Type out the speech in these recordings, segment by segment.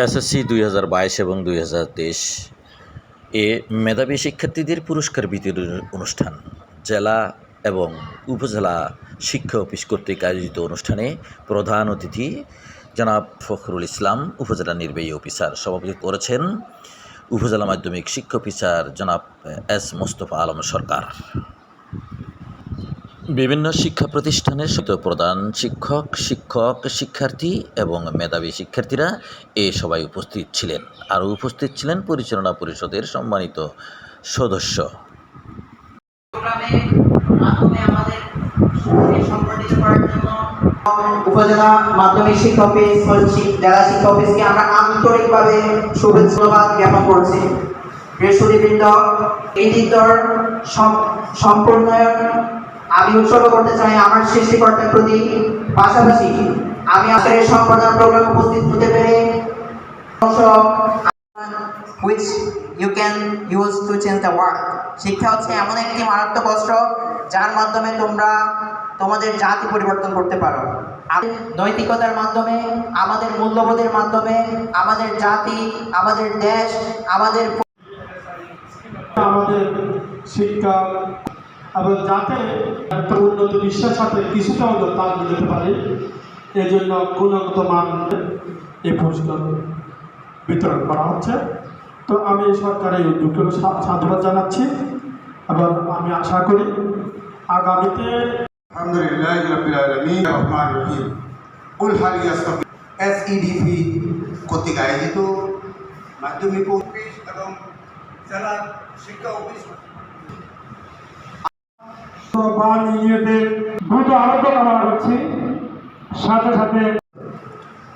SSC দুই হাজার বাইশ এবং দুই হাজার তেইশ এ মেধাবী শিক্ষার্থীদের পুরস্কার বিতরণের অনুষ্ঠান। জেলা এবং উপজেলা শিক্ষা অফিস কর্তৃক আয়োজিত অনুষ্ঠানে প্রধান অতিথি জনাব ফখরুল ইসলাম, উপজেলা নির্বাহী অফিসার সভাপতি করেছেন উপজেলা মাধ্যমিক শিক্ষা অফিসার জনাব এস মোস্তফা আলম সরকার। বিভিন্ন শিক্ষা প্রতিষ্ঠানের প্রধান শিক্ষক শিক্ষক, শিক্ষার্থী এবং মেধাবী শিক্ষার্থীরা এ সবাই উপস্থিত ছিলেন। আরও উপস্থিত ছিলেন পরিচালনা পরিষদের সম্মানিত সদস্য। উপজেলা মাধ্যমিক শিক্ষা অফিস শি- জেলা শিক্ষা অফিসকে আমরা আন্তরিকভাবে শুভেচ্ছাবাদ জ্ঞাপন করছি। বৃহস্পতিবৃন্দ এই সম্পূর্ণ আমি উৎসর্গ করতে চাই আমার সৃষ্টিকর্তার প্রতি। পাশাপাশি আমি আজকের সম্পাদনা প্রোগ্রামে উপস্থিত হতে পেরে which you can use to change the world শিক্ষা হচ্ছে এমন একটি মারাত্মক অস্ত্র, যার মাধ্যমে তোমরা তোমাদের জাতি পরিবর্তন করতে পারো। নৈতিকতার মাধ্যমে, আমাদের মূল্যবোধের মাধ্যমে, আমাদের জাতি, আমাদের দেশ, আমাদের আমাদের শিক্ষা এবং যাতে একটা উন্নত বিশ্বের সাথে কিছুটা হলেও তাল মিলতে পারে, এজন্য গুণগত মান এই পুরস্কার বিতরণ করা হচ্ছে। তো আমি সরকারের উদ্যোগকে সাধুবাদ জানাচ্ছি এবং আমি আশা করি আগামীতে এসইডিপি কর্তৃক আয়োজিত মাধ্যমিক অফিস এবং জেলার শিক্ষা অফিস বা নিজেদের দ্রুত আরোগ্য কামনা করছি। সাথে সাথে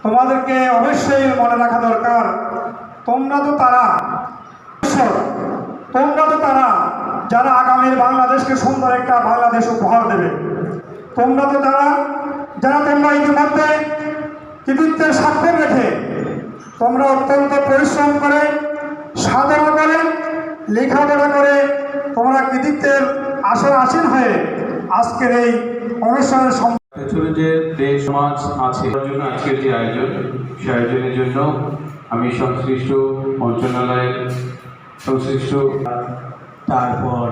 তোমাদেরকে অবশ্যই মনে রাখা দরকার, তোমরা তো তারা তোমরা তো তারা যারা আগামীর বাংলাদেশকে সুন্দর একটা বাংলাদেশ উপহার দেবে। তোমরা তো তারা যারা তোমরা ইতিমধ্যে কৃতিত্বের স্বাক্ষর রেখে তোমরা অত্যন্ত পরিশ্রম করে, সাধনা করে, লেখাপড়া করে তোমরা কৃতিত্বের আসন আসীন হয়ে আজকের এই অনুষ্ঠানের পেছনে যে দেশ সমাজ আছে তার জন্য আজকের যে আয়োজন সেই আয়োজনের জন্য আমি সংশ্লিষ্ট মন্ত্রণালয়ের সংশ্লিষ্ট তারপর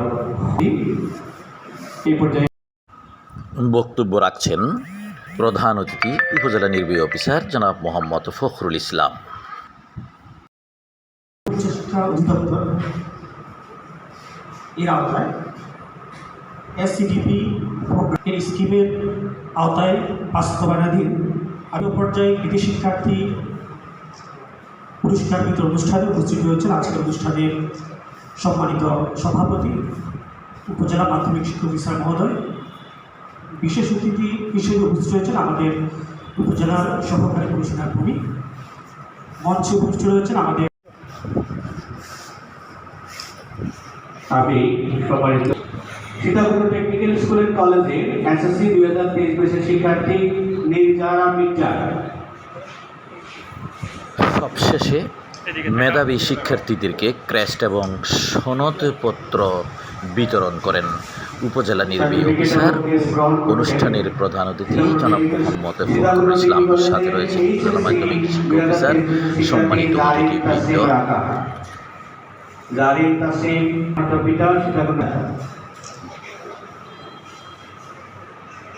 এই পর্যায়ে বক্তব্য রাখছেন প্রধান অতিথি উপজেলা নির্বাহী অফিসার জনাব মোহাম্মদ ফখরুল ইসলাম। এর আওতায় এসসিডিপি এর স্কিমের আওতায় বাস্তবায়নাধীন আরও পর্যায়ে কৃতি শিক্ষার্থী পুরস্কার বিতরণ অনুষ্ঠানে উপস্থিত রয়েছেন আজকের অনুষ্ঠানের সম্মানিত সভাপতি, উপজেলা মাধ্যমিক শিক্ষা অফিসার মহোদয়। বিশেষ অতিথি হিসেবে উপস্থিত রয়েছেন আমাদের উপজেলার সহকারী কমিশনার ভূমি। মঞ্চে উপস্থিত রয়েছেন আমাদের আমি সীতাকুণ্ড টেকনিক্যাল স্কুল অ্যান্ড কলেজে এসএসসি দুই হাজার তেইশ শিক্ষার্থী নির্জারা মির্জা সবশেষে মেধাবী শিক্ষার্থীদেরকে ক্রেস্ট এবং সনদপত্র বিতরণ করেন উপজেলা নির্বাহী অফিসার অনুষ্ঠানের প্রধান অতিথি জনাব মোহাম্মদ ফখরুল ইসলাম সাথে রয়েছে উপজেলা মাধ্যমিক শিক্ষা অফিসার সম্মানিত অতিথিবৃন্দ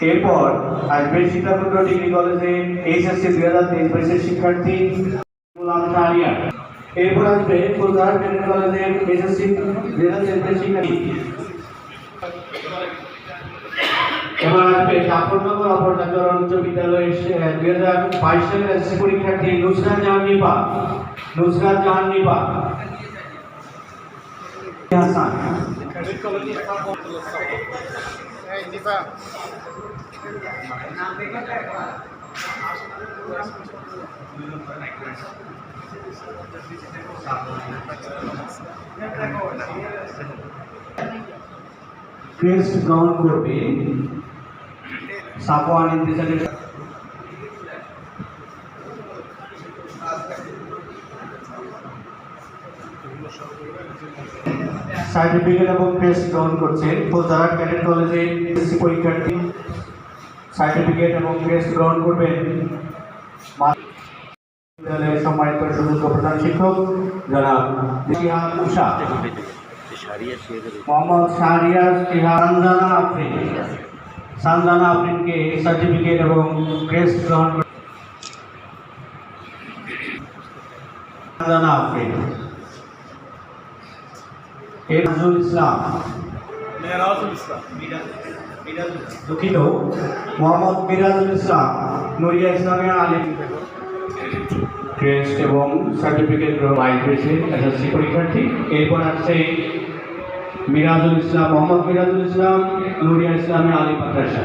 এরপর আসবে সীতাকুণ্ড ডিগ্রি কলেজে এইচএসসি দুই হাজার তেইশ বছরের শিক্ষার্থী গোলাম এরপর আসবে ফুলধার ডিগ্রি কলেজের এইচএসসি দুই হাজার তেইশ বছরের শিক্ষার্থী। এবার আসবে জাফরনগর অপরজাচরণ উচ্চ বিদ্যালয়ের দুই হাজার বাইশ সালের এসএসসি পরীক্ষার্থী নুসরাত জাহান নিপা নুসরাত জাহান নিপা হাসান। ক্রেস্ট গ্রহণ করবে সাফওয়ান ইন্তেজারের সার্টিফিকেট এবং ক্রেস্ট গ্রহণ করছেন ফুলধারা ক্যাডেট কলেজে এসএসসি পরীক্ষার্থী, সার্টিফিকেট এবং ক্রেস্ট গ্রহণ করবেন। বিদ্যালয়ের সম্মানিত সুযোগ্য প্রধান শিক্ষক জিয়া উষা। মোহাম্মদ শাহরিয়ার সিহা সানজানা আফরিন। সানজানা আফরিনকে সার্টিফিকেট এবং ক্রেস্ট গ্রহণ সানজানা আফরিন। এরজুল ইসলাম। দুঃখিত। মোহাম্মদ মিরাজুল ইসলাম নুরিয়া ইসলামের আলিম। ক্রেস্ট এবং সার্টিফিকেট আয় হয়েছে এসএসসি পরীক্ষার্থী। এরপর আছে মিরাজুল ইসলাম মোহাম্মদ মিরাজুল ইসলাম নুরিয়া ইসলামের আলিম মাদ্রাসা।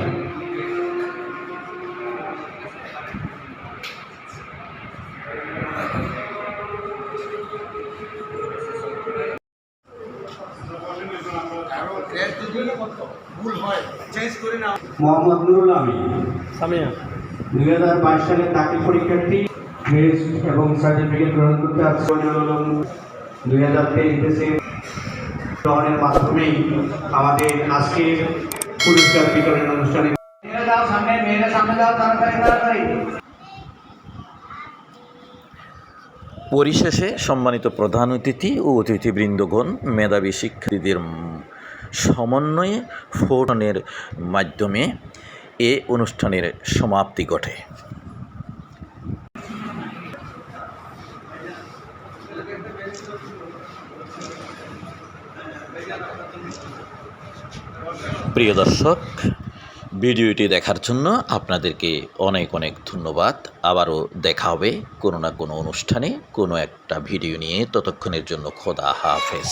মোহাম্মদ নুরুল আমিন। দুই হাজার বাইশ সালে চাকরি পরীক্ষার্থী ক্রেস্ট এবং সার্টিফিকেট গ্রহণ করতে দুই হাজার তেইশ গ্রহণের মাধ্যমেই আমাদের আজকের পুরস্কার বিতরণ অনুষ্ঠানে সামনে মেয়েরা সামনে যাও তাড়াতাড়ি তাড়াতাড়ি। পরিশেষে সম্মানিত প্রধান অতিথি ও অতিথিবৃন্দগণ মেধাবী শিক্ষার্থীদের সমন্বয়ে ফোটনের মাধ্যমে এ অনুষ্ঠানের সমাপ্তি ঘটে। প্রিয় দর্শক, ভিডিওটি দেখার জন্য আপনাদেরকে অনেক অনেক ধন্যবাদ। আবারও দেখা হবে কোনো না কোনো অনুষ্ঠানে, কোনো একটা ভিডিও নিয়ে। ততক্ষণের জন্য খোদা হাফেজ।